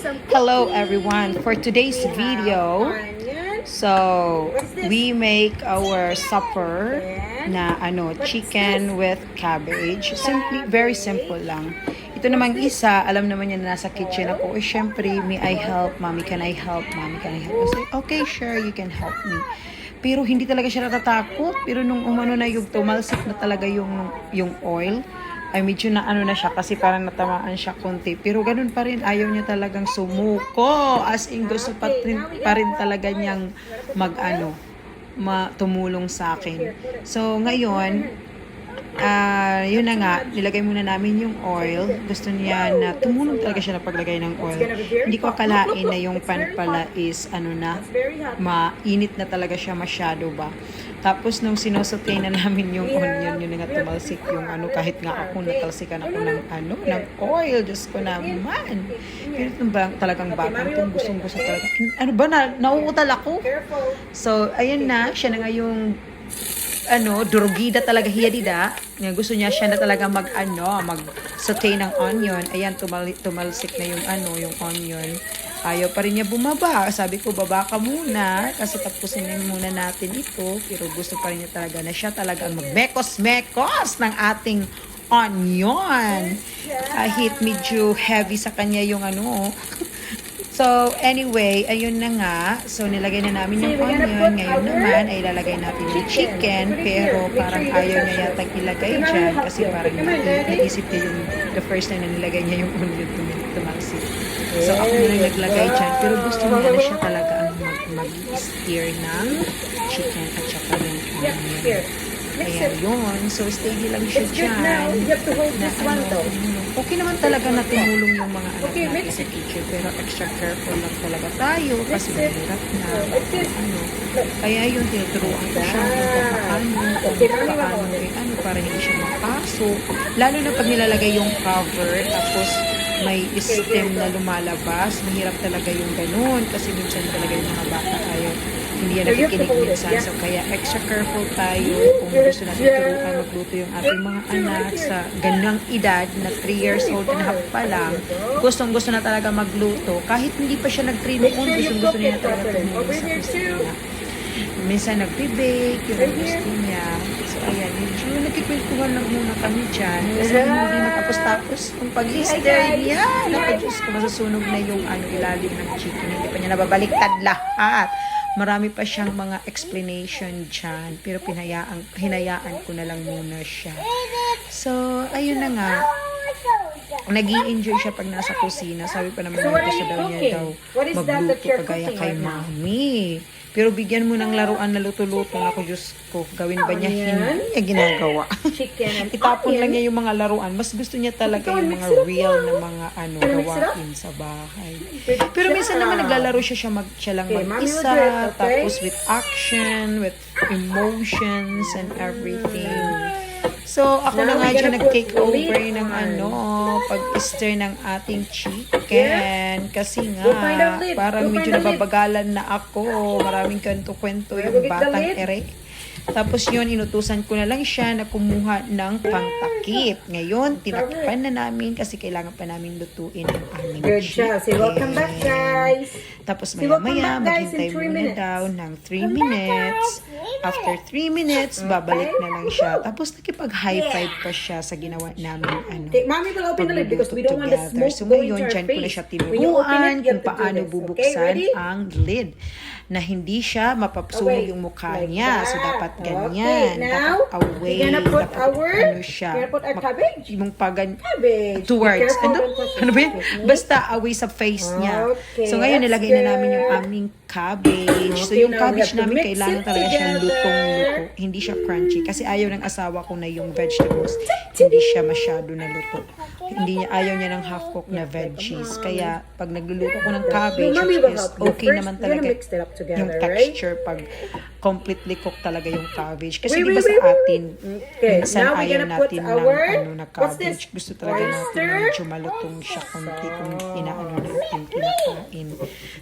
Hello everyone. For today's video, so we make our supper na ano, chicken with cabbage. Simply, very simple lang. Ito namang isa, alam naman niya na nasa kitchen ako. Eh, syempre, may I help? Mommy, can I help? Mommy, can I help? I say, okay, sure, you can help me. Pero hindi talaga siya natatakot. Pero nung umano na yung tumalsik na talaga yung, yung oil, ay medyo na ano na siya kasi parang natamaan siya konti. Pero ganun pa rin, ayaw niya talagang sumuko. As in, gusto pa rin, pa rin talaga niyang mag ano, ma, sa akin. So, ngayon, ah yun na nga, nilagay muna namin yung oil. Gusto niya na tumulong talaga siya na paglagay ng oil. Hindi ko akalain na yung pan pala is ano na, mainit na talaga siya masyado ba. Tapos nung sinosotay na namin yung onion, yun nga tumalsik yung ano, kahit nga ako natalsikan ako ng ano, ng oil, Diyos ko naman. Pero itong ba, talagang batang itong gustong gusto talaga. Ano ba na, nauutal ako? So, ayun na, siya na nga yung ano, durugida talaga hiyadida. Nga gusto niya siya na talaga mag ano, mag saute ng onion. Ayan, tumal, tumalsik na yung ano, yung onion. Ayaw pa rin niya bumaba. Sabi ko, baba ka muna kasi tapusin na muna natin ito. Pero gusto pa rin niya talaga na siya talaga ang magmekos-mekos ng ating onion. Kahit medyo heavy sa kanya yung ano. So, anyway, ayun na nga. So, nilagay na namin yung onion. Ngayon naman, ay ilalagay natin yung chicken. Pero parang ayaw niya yata ilagay dyan. Kasi parang na- naisip niya yung the first time na nilagay niya yung onion tum- tumalsik. So, ako na lang naglagay dyan. Pero gusto niya na siya talaga ang mag- mag-steer ng chicken at saka yung onion. Ayan yun. So, steady lang siya It's good dyan. now. You have to hold Na this one ano, though. Okay naman talaga na tumulong yung mga anak Okay, natin sa kitchen. Pero extra careful lang talaga tayo kasi mahirap na. Ano. Kaya yun, tinuturuan ko siya kung paano, kung paano, eh, ano, para hindi siya mapasok. Lalo na pag nilalagay yung cover, tapos may stem na lumalabas, mahirap talaga yung ganun. Kasi minsan talaga yung mga bata ayaw, hindi yan nakikinig minsan. So, kaya extra careful tayo kung gusto natin turuan magluto yung ating mga anak sa ganyang edad na 3 years old and half pa lang. Gustong gusto na talaga magluto. Kahit hindi pa siya nag-3 noon, gustong gusto niya talaga tumulong sa kusina. Minsan nagbe-bake, yun ang gusto niya. So, ayan, medyo nagkikwentuhan lang muna kami dyan. Kasi hindi nakapos-tapos yung pag-stir niya. Naku, Diyos ko, masusunog na yung ano, ilalim ng chicken. Hindi pa niya nababaliktad lahat. Marami pa siyang mga explanation dyan. Pero pinayaan, hinayaan ko na lang muna siya. So, ayun na nga. Nag enjoy siya pag nasa kusina. Sabi pa naman So, gusto daw niya daw magluto kagaya kay right mami. Pero bigyan mo ng laruan na luto-luto na ako, Diyos ko. Gawin ba niya? Hindi niya ginagawa. Itapon lang niya yung mga laruan. Mas gusto niya talaga yung mga real na. mga ano, gawain sa bahay. Pero minsan naman naglalaro siya siya, mag, siya lang mag-isa. Tapos with action, with emotions and everything. So, ako na nga dyan nag-take over ng ano, pag-stir ng ating chicken. Kasi nga, parang medyo nababagalan na ako. Maraming kwento-kwento yung batang ere. Tapos yun, inutusan ko na lang siya na kumuha ng pangtakip. Ngayon, tinakpan na namin kasi kailangan pa namin lutuin ang aming Good job. Say welcome back, chicken. guys. Tapos maya-maya, back, maghintay muna daw ng 3 minutes. After 3 minutes, babalik na lang siya. Tapos nakipag-high five pa siya sa ginawa namin ano. Okay, mommy will open the lid because we don't want the smoke So going ngayon, to our dyan ko na siya tinuruan kung paano. Okay, bubuksan ready? ang lid na hindi siya mapapasunog Away. yung mukha Like niya. So, that. dapat Okay, ganyan. now, dapat away. we're gonna put dapat our- ano siya. we're gonna put our cabbage. Yung pagan, Cabbage. towards. Ano? Ano ba. Okay. Basta away sa face niya. Okay, so ngayon nilagay na namin yung aming cabbage. so Okay, yung now we cabbage namin kailangan talaga siyang lutong-luto. Hindi siya crunchy. Kasi ayaw ng asawa ko na yung vegetables, hindi siya masyado na luto. Hindi niya, ayaw niya ng half-cook na veggies. Kaya pag nagluluto ko ng cabbage, is okay First, naman talaga yung right? texture pag completely cooked talaga yung cabbage. Kasi Wait, di ba wait, sa atin, Okay, minsan ayaw natin ng our- ano na cabbage. Gusto talaga natin medyo malutong siya konti kung inaano natin, kinakain.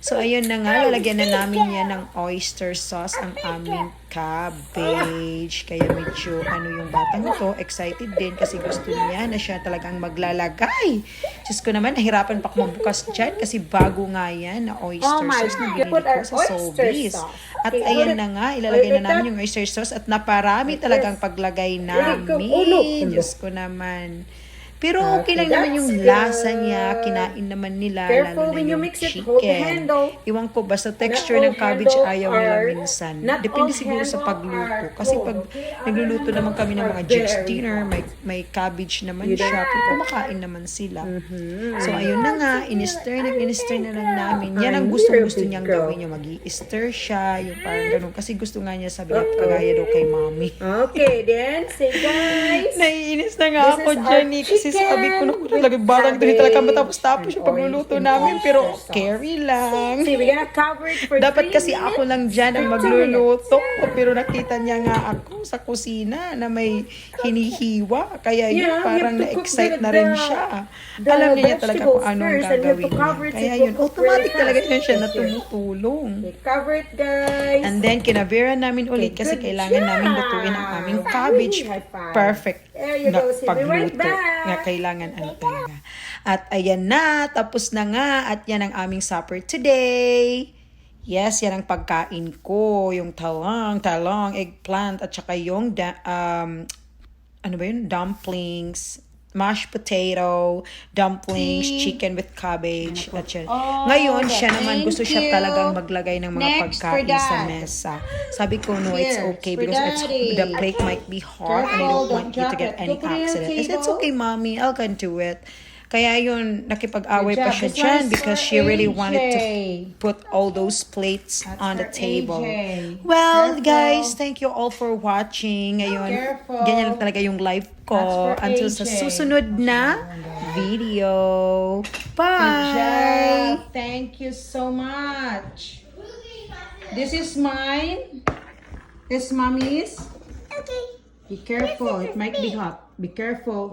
So, ayun na nga, lalagyan na namin yan ng oyster sauce ang aming cabbage. Kaya medyo, ano yung batang to, excited din kasi gusto niya na siya talagang maglalagay. Diyos ko naman, nahirapan pa ako magbukas dyan kasi bago nga yan na oyster Oh sauce na binili ko sa Sobeys. At Okay, ayan na nga, ilalagay na namin na. yung oyster sauce at naparami talagang paglagay namin. Diyos ko naman. Pero okay, Okay, lang naman yung good. lasa niya, kinain naman nila, Careful lalo na when you yung mix it, chicken. hold the handle. Iwan ko, basta texture ng cabbage ayaw nila minsan. Depende siguro sa pagluto. Kasi pag okay? nagluluto naman kami ng mga very dinner, may, may cabbage naman You siya. Pero kumakain naman sila. Mm-hmm. So, ayun na nga, in-stir na in-stir na lang namin. Yan ang Ay, gustong you're a gusto big niyang gawin niya. mag-i-stir siya, yung parang ganun. Kasi gusto nga niya sabi niya, kagaya daw kay mommy. Okay, then, say guys. Naiinis na nga This ako dyan eh. Kasi sabi ko na with talaga batang hindi talaga matapos-tapos yung pagluluto namin. Pero carry lang. See, we're gonna cover it for Dapat three kasi ako lang dyan ang magluluto. Pero nakita niya nga ako sa kusina na may hinihiwa. Kaya yun, parang na-excite na rin siya. the Alam niya talaga kung anong gagawin niya. Kaya yun, automatic talaga yun siya na tumutulong. Cover it, guys. And then, kinavera namin ulit kasi kailangan namin lutuin ang aming cabbage. Perfect There you na pagluto. back. Nga kailangan ano talaga. At ayan na, tapos na nga. At yan ang aming supper today. Yes, yan ang pagkain ko. Yung talong, talong, eggplant, at saka yung da- um, ano ba yun? Dumplings, mashed potato, dumplings, chicken with cabbage. At yun. Ngayon, siya naman gusto siya you. talagang maglagay ng mga Next pagkain sa mesa. Sabi ko, no, it's okay for because it's, the plate might be hot and I don't want you to get any accident. Said, it's okay, mommy. I'll can do it. Kaya yun, nakipag-away pa siya dyan because she really wanted to AJ. put all those plates That's on the table. AJ. Well, Careful. guys, thank you all for watching. Ngayon, Careful. ganyan lang talaga yung live ko. Until sa AJ. susunod na video. Bye! Thank you so much. This is mine. This mommy's. Okay. Be careful. It might be hot. Be careful.